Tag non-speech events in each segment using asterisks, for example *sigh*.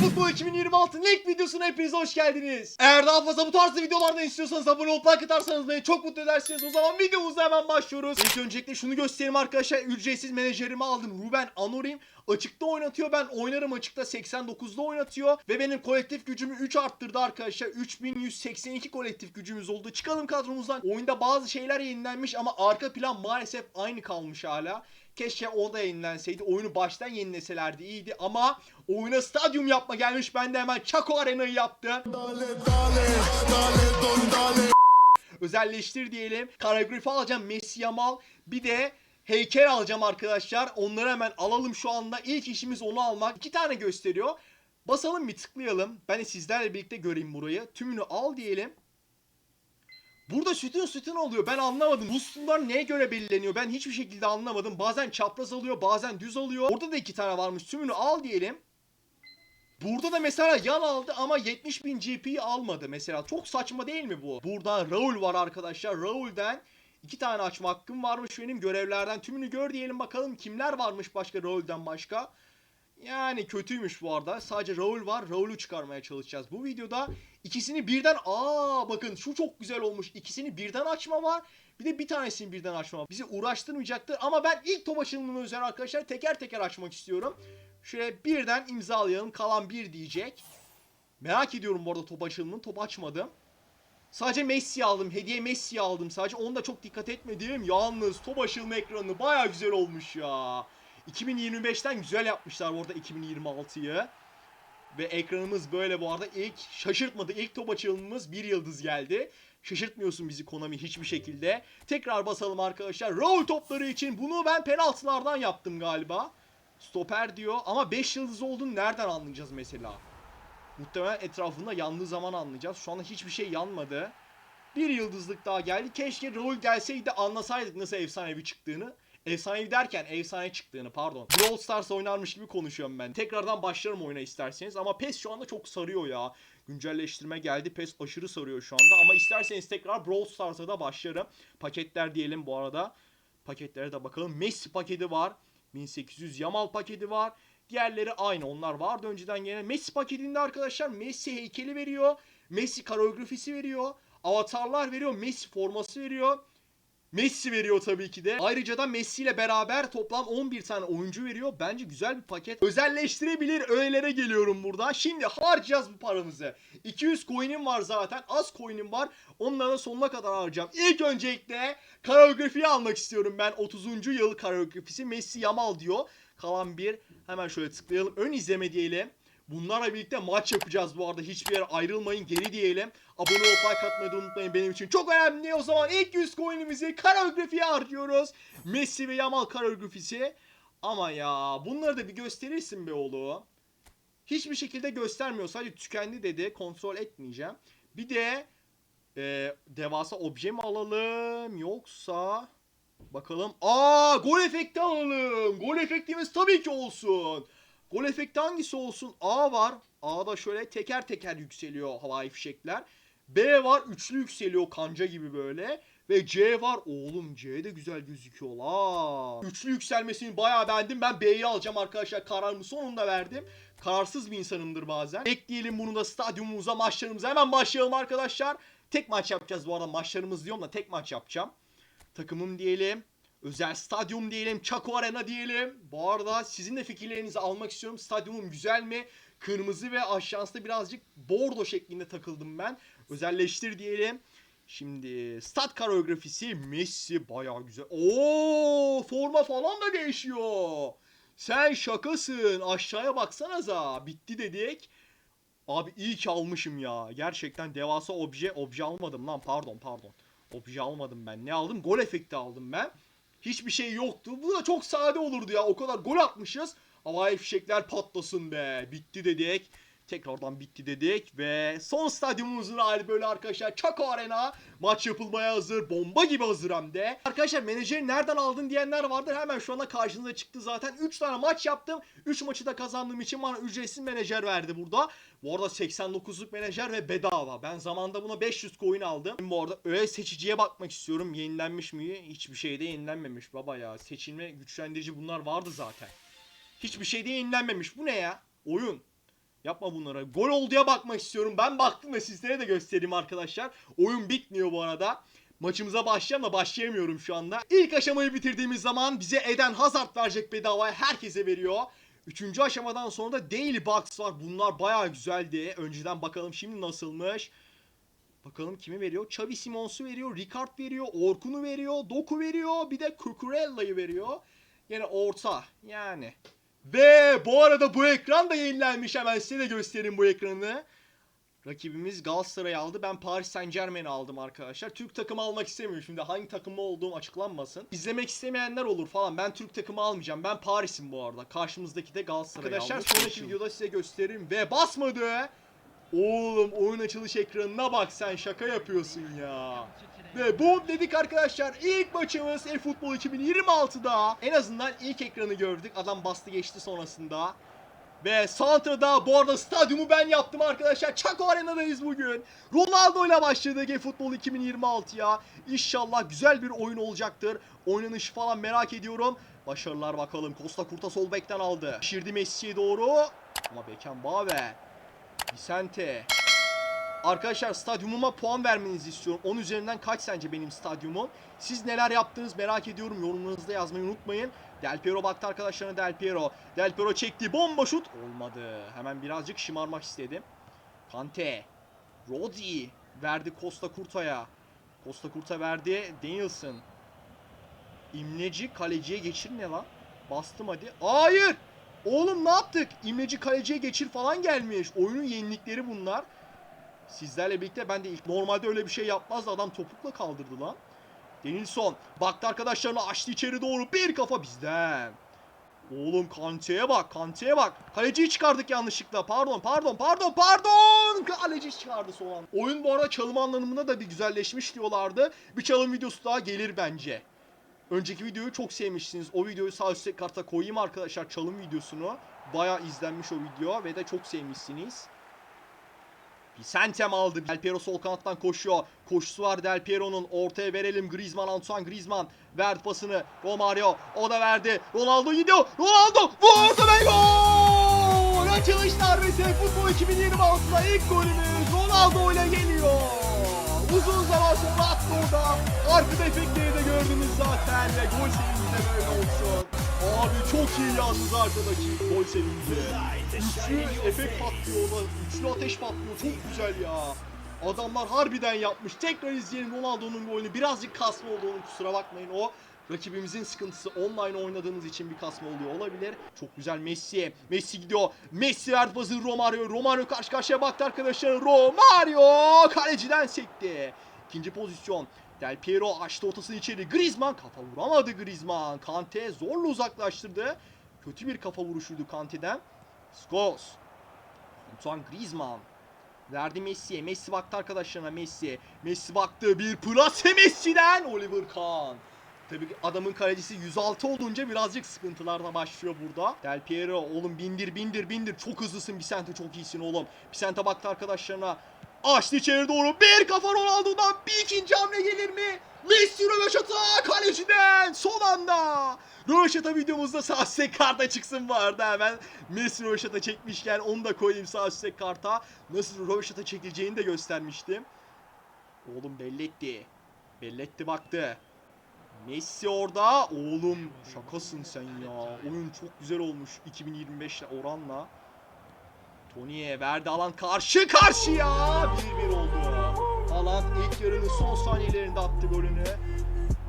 Futbol 2026'nın ilk videosuna hepiniz hoş geldiniz. Eğer daha fazla bu tarzda videolardan istiyorsanız abone olup like atarsanız beni çok mutlu edersiniz. O zaman videomuza hemen başlıyoruz. İlk öncelikle şunu göstereyim arkadaşlar. Ücretsiz menajerimi aldım. Ruben Amorim. Açıkta oynatıyor. Ben oynarım açıkta 89'da oynatıyor. Ve benim kolektif gücümü 3 arttırdı arkadaşlar. 3182 kolektif gücümüz oldu. Çıkalım kadromuzdan. Oyunda bazı şeyler yenilenmiş ama arka plan maalesef aynı kalmış hala. Keşke o da yenilenseydi. Oyunu baştan yenileselerdi iyiydi ama oyuna stadyum yapma gelmiş. Ben de hemen Chaco Arena'yı yaptım. Özelleştir diyelim. Karagrafi alacağım. Messi Yamal. Bir de heykel alacağım arkadaşlar. Onları hemen alalım şu anda. İlk işimiz onu almak. İki tane gösteriyor. Basalım bir tıklayalım. Ben de sizlerle birlikte göreyim burayı. Tümünü al diyelim. Burada sütun sütun oluyor. Ben anlamadım. Bu sütunlar neye göre belirleniyor? Ben hiçbir şekilde anlamadım. Bazen çapraz alıyor, bazen düz alıyor. Orada da iki tane varmış. Tümünü al diyelim. Burada da mesela yan aldı ama 70 bin GP'yi almadı mesela. Çok saçma değil mi bu? Burada Raul var arkadaşlar. Raul'den iki tane açma hakkım varmış benim görevlerden. Tümünü gör diyelim bakalım kimler varmış başka Raul'den başka. Yani kötüymüş bu arada. Sadece Raul var. Raul'u çıkarmaya çalışacağız. Bu videoda ikisini birden... Aa bakın şu çok güzel olmuş. İkisini birden açma var. Bir de bir tanesini birden açma. Bizi uğraştırmayacaktır. Ama ben ilk top açılımını özel arkadaşlar teker teker açmak istiyorum. Şöyle birden imzalayalım. Kalan bir diyecek. Merak ediyorum bu arada top açılımını. Top açmadım. Sadece Messi aldım. Hediye Messi aldım. Sadece onu da çok dikkat etmedim. Yalnız top açılma ekranı baya güzel olmuş ya. 2025'ten güzel yapmışlar bu arada 2026'yı. Ve ekranımız böyle bu arada ilk şaşırtmadı. İlk top açılımımız bir yıldız geldi. Şaşırtmıyorsun bizi Konami hiçbir şekilde. Tekrar basalım arkadaşlar. Roll topları için bunu ben penaltılardan yaptım galiba. Stoper diyor ama 5 yıldız olduğunu nereden anlayacağız mesela? Muhtemelen etrafında yandığı zaman anlayacağız. Şu anda hiçbir şey yanmadı. Bir yıldızlık daha geldi. Keşke rol gelseydi anlasaydık nasıl efsanevi çıktığını. Efsanevi derken efsane çıktığını pardon. Brawl Stars oynarmış gibi konuşuyorum ben. Tekrardan başlarım oyuna isterseniz ama PES şu anda çok sarıyor ya. Güncelleştirme geldi. PES aşırı sarıyor şu anda ama isterseniz tekrar Brawl Stars'a da başlarım. Paketler diyelim bu arada. Paketlere de bakalım. Messi paketi var. 1800 Yamal paketi var. Diğerleri aynı. Onlar vardı önceden gelen. Messi paketinde arkadaşlar Messi heykeli veriyor. Messi koreografisi veriyor. Avatarlar veriyor. Messi forması veriyor. Messi veriyor tabii ki de. Ayrıca da Messi ile beraber toplam 11 tane oyuncu veriyor. Bence güzel bir paket. Özelleştirebilir öğelere geliyorum burada. Şimdi harcayacağız bu paramızı. 200 coin'im var zaten. Az coin'im var. Onları sonuna kadar harcayacağım. İlk öncelikle koreografiyi almak istiyorum ben. 30. yıl koreografisi Messi Yamal diyor. Kalan bir. Hemen şöyle tıklayalım. Ön izleme diyelim. Bunlarla birlikte maç yapacağız bu arada. Hiçbir yere ayrılmayın. Geri diyelim. Abone olup like atmayı unutmayın benim için. Çok önemli. O zaman ilk 100 coin'imizi koreografiye harcıyoruz. Messi ve Yamal koreografisi. Ama ya bunları da bir gösterirsin be oğlum. Hiçbir şekilde göstermiyor. Sadece tükendi dedi. Kontrol etmeyeceğim. Bir de e, devasa obje mi alalım yoksa bakalım. Aa gol efekti alalım. Gol efektimiz tabii ki olsun. Gol efekti hangisi olsun? A var. A'da şöyle teker teker yükseliyor havai fişekler. B var üçlü yükseliyor kanca gibi böyle. Ve C var. Oğlum C de güzel gözüküyor la. Üçlü yükselmesini bayağı beğendim. Ben B'yi alacağım arkadaşlar. Kararımı sonunda verdim. Kararsız bir insanımdır bazen. Ekleyelim bunu da stadyumumuza maçlarımıza. Hemen başlayalım arkadaşlar. Tek maç yapacağız bu arada. Maçlarımız diyorum da tek maç yapacağım. Takımım diyelim. Özel stadyum diyelim, Chaco Arena diyelim. Bu arada sizin de fikirlerinizi almak istiyorum. Stadyumum güzel mi? Kırmızı ve aşağısında birazcık bordo şeklinde takıldım ben. Özelleştir diyelim. Şimdi stat koreografisi Messi bayağı güzel. Oo, forma falan da değişiyor. Sen şakasın. Aşağıya baksanıza. Bitti dedik. Abi iyi ki almışım ya. Gerçekten devasa obje. Obje almadım lan pardon pardon. Obje almadım ben. Ne aldım? Gol efekti aldım ben. Hiçbir şey yoktu. Bu da çok sade olurdu ya. O kadar gol atmışız. Havai fişekler patlasın be. Bitti dedik. Tekrardan bitti dedik ve son stadyumumuzun hali böyle arkadaşlar. Chaco Arena maç yapılmaya hazır. Bomba gibi hazır hem de. Arkadaşlar menajeri nereden aldın diyenler vardır. Hemen şu anda karşınıza çıktı zaten. 3 tane maç yaptım. 3 maçı da kazandığım için bana ücretsiz menajer verdi burada. Bu arada 89'luk menajer ve bedava. Ben zamanda buna 500 coin aldım. Şimdi bu arada öğe seçiciye bakmak istiyorum. Yenilenmiş mi? Hiçbir şeyde yenilenmemiş baba ya. Seçilme güçlendirici bunlar vardı zaten. Hiçbir şeyde yenilenmemiş. Bu ne ya? Oyun. Yapma bunlara. Gol olduya bakmak istiyorum. Ben baktım ve sizlere de göstereyim arkadaşlar. Oyun bitmiyor bu arada. Maçımıza başlayalım da başlayamıyorum şu anda. İlk aşamayı bitirdiğimiz zaman bize Eden Hazard verecek bedavaya herkese veriyor. Üçüncü aşamadan sonra da Daily Box var. Bunlar bayağı güzeldi. Önceden bakalım şimdi nasılmış. Bakalım kimi veriyor? Xavi Simons'u veriyor, Ricard veriyor, Orkun'u veriyor, Doku veriyor, bir de Cucurella'yı veriyor. Yine orta yani. Ve bu arada bu ekran da yenilenmiş. Hemen size de göstereyim bu ekranı. Rakibimiz Galatasaray'ı aldı. Ben Paris Saint Germain'i aldım arkadaşlar. Türk takımı almak istemiyorum. Şimdi hangi takımı olduğum açıklanmasın. İzlemek istemeyenler olur falan. Ben Türk takımı almayacağım. Ben Paris'im bu arada. Karşımızdaki de Galatasaray Arkadaşlar, aldı. sonraki videoda size gösteririm. Ve basmadı. Oğlum oyun açılış ekranına bak sen şaka yapıyorsun ya. Ve boom dedik arkadaşlar. İlk maçımız eFootball 2026'da. En azından ilk ekranı gördük. Adam bastı geçti sonrasında. Ve Santra'da bu arada stadyumu ben yaptım arkadaşlar. Çako Arena'dayız bugün. Ronaldo ile başladık eFootball 2026'ya. İnşallah güzel bir oyun olacaktır. Oynanışı falan merak ediyorum. Başarılar bakalım. Costa Kurta sol bekten aldı. Şirdi Messi'ye doğru. Ama Beckenbauer. Vicente. Arkadaşlar stadyumuma puan vermenizi istiyorum. 10 üzerinden kaç sence benim stadyumum? Siz neler yaptınız merak ediyorum. Yorumlarınızda yazmayı unutmayın. Del Piero baktı arkadaşlarına Del Piero. Del Piero çekti. Bomba şut. Olmadı. Hemen birazcık şımarmak istedim. Kante. Rodi. Verdi Costa Kurta'ya. Costa Kurta verdi. Danielson. İmleci kaleciye geçir ne lan? Bastım hadi. Hayır. Oğlum ne yaptık? İmleci kaleciye geçir falan gelmiş. Oyunun yenilikleri bunlar. Sizlerle birlikte ben de ilk normalde öyle bir şey yapmazdı. Adam topukla kaldırdı lan. Denilson baktı arkadaşlarına açtı içeri doğru. Bir kafa bizden. Oğlum Kante'ye bak. Kante'ye bak. Kaleciyi çıkardık yanlışlıkla. Pardon pardon pardon pardon. Kaleci çıkardı son an. Oyun bu arada çalım anlamında da bir güzelleşmiş diyorlardı. Bir çalım videosu daha gelir bence. Önceki videoyu çok sevmişsiniz. O videoyu sağ üstte karta koyayım arkadaşlar çalım videosunu. Baya izlenmiş o video ve de çok sevmişsiniz. Vicentem aldı. Del Piero sol kanattan koşuyor. Koşusu var Del Piero'nun. Ortaya verelim. Griezmann, Antoine Griezmann. Verdi pasını. Romario. O da verdi. Ronaldo gidiyor. Ronaldo vurdu ve gol! Açılış darbesi. Futbol 2026'da ilk golümüz Ronaldo ile geliyor. Uzun zaman sonra attı orada. Arkada efektleri de gördünüz zaten. Ve gol sevinci de böyle olsun. Abi çok iyi yalnız arkadaki gol sevinci. Üçlü efekt patlıyor orada. Üçlü ateş patlıyor. Çok güzel ya. Adamlar harbiden yapmış. Tekrar izleyelim Ronaldo'nun golünü. Birazcık kasma oldu kusura bakmayın. O rakibimizin sıkıntısı online oynadığınız için bir kasma oluyor olabilir. Çok güzel Messi. Messi gidiyor. Messi verdi pası Romario. Romario karşı karşıya baktı arkadaşlar. Romario kaleciden sekti. İkinci pozisyon. Del Piero açtı ortasını içeri. Griezmann kafa vuramadı Griezmann. Kante zorla uzaklaştırdı. Kötü bir kafa vuruşuydu Kante'den. Scholes. Antoine Griezmann. Verdi Messi'ye. Messi baktı arkadaşlarına Messi. Messi baktı. Bir plase Messi'den. Oliver Kahn. Tabii ki adamın kalecisi 106 olunca birazcık sıkıntılar da başlıyor burada. Del Piero oğlum bindir bindir bindir. Çok hızlısın Vicente çok iyisin oğlum. Vicente baktı arkadaşlarına. Açtı içeri doğru. Bir kafa Ronaldo'dan. Bir ikinci hamle gelir mi? Messi röveşata kaleciden son anda. Röveşata videomuzda sağ üstte karta çıksın bu arada hemen. Messi röveşata çekmişken onu da koyayım sağ üstte karta. Nasıl röveşata çekileceğini de göstermiştim. Oğlum belletti. Belletti baktı. Messi orada. Oğlum şakasın sen ya. Oyun çok güzel olmuş 2025 oranla. Tony'ye verdi alan karşı karşıya. 1-1 oldu. Haaland ilk yarının son saniyelerinde attı golünü.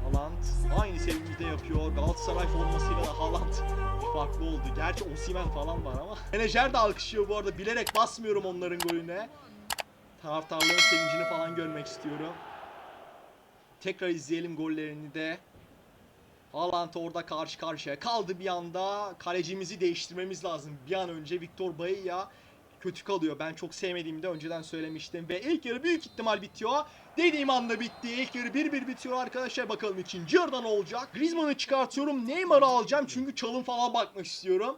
Haaland aynı sevincide yapıyor. Galatasaray formasıyla da Haaland farklı oldu. Gerçi Osimhen falan var ama. *laughs* Menajer de alkışlıyor bu arada. Bilerek basmıyorum onların golüne. Taraftarların sevincini falan görmek istiyorum. Tekrar izleyelim gollerini de. Haaland orada karşı karşıya kaldı bir anda. Kalecimizi değiştirmemiz lazım. Bir an önce Victor Bailly kötü kalıyor. Ben çok sevmediğimi de önceden söylemiştim. Ve ilk yarı büyük ihtimal bitiyor. Dediğim anda bitti. İlk yarı 1-1 bitiyor arkadaşlar. Bakalım ikinci yarıda ne olacak? Griezmann'ı çıkartıyorum. Neymar'ı alacağım çünkü çalım falan bakmak istiyorum.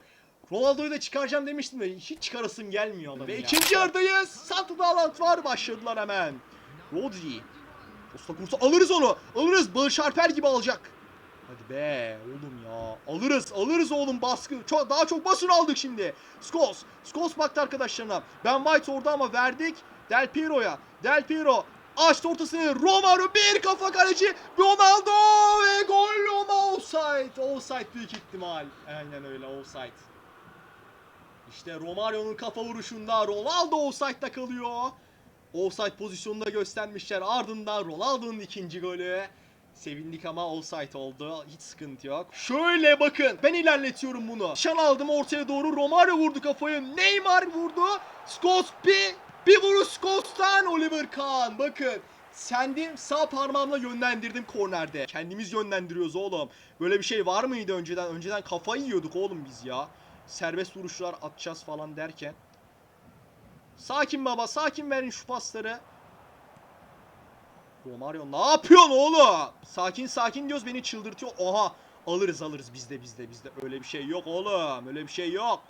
Ronaldo'yu da çıkaracağım demiştim de hiç çıkarasım gelmiyor ama. Ve Ya. ikinci yarıdayız. Santra'da Haaland var. Başladılar hemen. Rodri. Costa Kursa alırız onu. Alırız. Barış Alper gibi alacak. Hadi be oğlum ya. Alırız alırız oğlum baskı. Çok, daha çok basın aldık şimdi. Skos. Skos baktı arkadaşlarına. Ben White orada ama verdik. Del Piero'ya. Del Piero açtı ortasını. Romario bir kafa kaleci. Ronaldo ve gol ama offside. Offside büyük ihtimal. Aynen öyle offside. İşte Romario'nun kafa vuruşunda Ronaldo offside'da kalıyor. Offside pozisyonunda göstermişler. Ardından Ronaldo'nun ikinci golü. Sevindik ama offside oldu. Hiç sıkıntı yok. Şöyle bakın. Ben ilerletiyorum bunu. Şan aldım ortaya doğru. Romario vurdu kafayı. Neymar vurdu. Scholes bir, bir vuruş Scholes'tan Oliver Kahn. Bakın. Sendim sağ parmağımla yönlendirdim kornerde. Kendimiz yönlendiriyoruz oğlum. Böyle bir şey var mıydı önceden? Önceden kafayı yiyorduk oğlum biz ya. Serbest vuruşlar atacağız falan derken. Sakin baba sakin verin şu pasları. Romario ne yapıyorsun oğlum? Sakin sakin diyoruz beni çıldırtıyor. Oha alırız alırız bizde bizde bizde. Öyle bir şey yok oğlum. Öyle bir şey yok.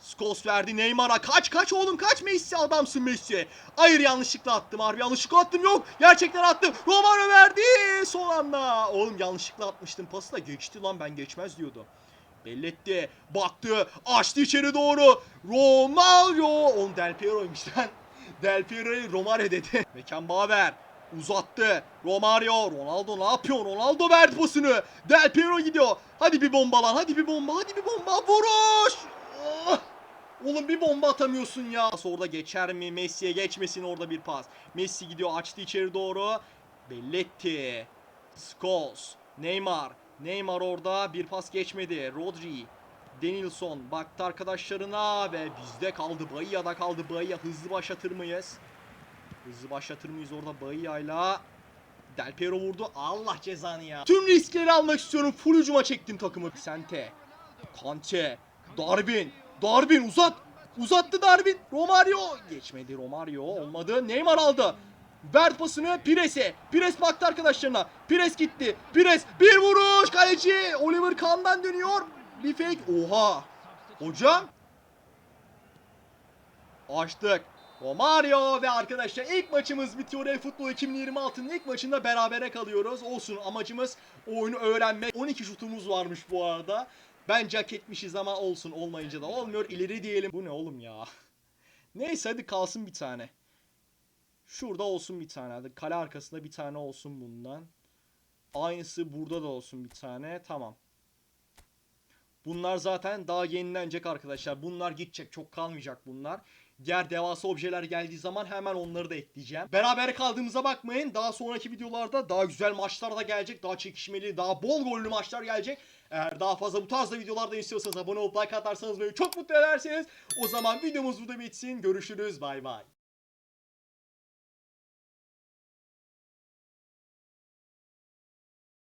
Scholes verdi Neymar'a. Kaç kaç oğlum kaç Messi adamsın Messi. Hayır yanlışlıkla attım harbi yanlışlıkla attım yok. Gerçekten attım. Romario verdi son anda. Oğlum yanlışlıkla atmıştım pası da geçti lan ben geçmez diyordu. Belli etti. Baktı. Açtı içeri doğru. Romario. Oğlum Del Piero'ymuş lan. Del Piero'yu Romario dedi. *laughs* Mekan Baver. Uzattı. Romario. Ronaldo ne yapıyor? Ronaldo verdi pasını. Del Piero gidiyor. Hadi bir bomba lan. Hadi bir bomba. Hadi bir bomba. Vuruş. Oh! Oğlum bir bomba atamıyorsun ya. Orada geçer mi? Messi'ye geçmesin orada bir pas. Messi gidiyor açtı içeri doğru. Belli etti. Scholes. Neymar. Neymar orada bir pas geçmedi. Rodri. Denilson baktı arkadaşlarına ve bizde kaldı. Bayia'da kaldı. Bayia hızlı başlatır mıyız? Hızlı başlatır mıyız orada Bayia'yla? Del Piero vurdu. Allah cezanı ya. Tüm riskleri almak istiyorum. Full hücuma çektim takımı. Sente. Kante. Darwin. Darwin uzat. Uzattı Darwin. Romario. Geçmedi Romario. Olmadı. Neymar aldı. Ver pasını Pires'e. Pires baktı arkadaşlarına. Pires gitti. Pires bir vuruş. Kaleci Oliver Kahn'dan dönüyor. Bir fake. Oha. Hocam. Açtık. Romario ve arkadaşlar ilk maçımız bitiyor. E-Futbol 2026'nın ilk maçında berabere kalıyoruz. Olsun amacımız oyunu öğrenmek. 12 şutumuz varmış bu arada. Bence hak etmişiz ama olsun olmayınca da olmuyor. İleri diyelim. Bu ne oğlum ya? *laughs* Neyse hadi kalsın bir tane. Şurada olsun bir tane. Hadi kale arkasında bir tane olsun bundan. Aynısı burada da olsun bir tane. Tamam. Bunlar zaten daha yenilenecek arkadaşlar. Bunlar gidecek. Çok kalmayacak bunlar. Diğer devasa objeler geldiği zaman hemen onları da ekleyeceğim. Beraber kaldığımıza bakmayın. Daha sonraki videolarda daha güzel maçlar da gelecek. Daha çekişmeli, daha bol gollü maçlar gelecek. Eğer daha fazla bu tarzda videolarda istiyorsanız abone olup like atarsanız beni çok mutlu edersiniz. O zaman videomuz burada bitsin. Görüşürüz. Bay bay.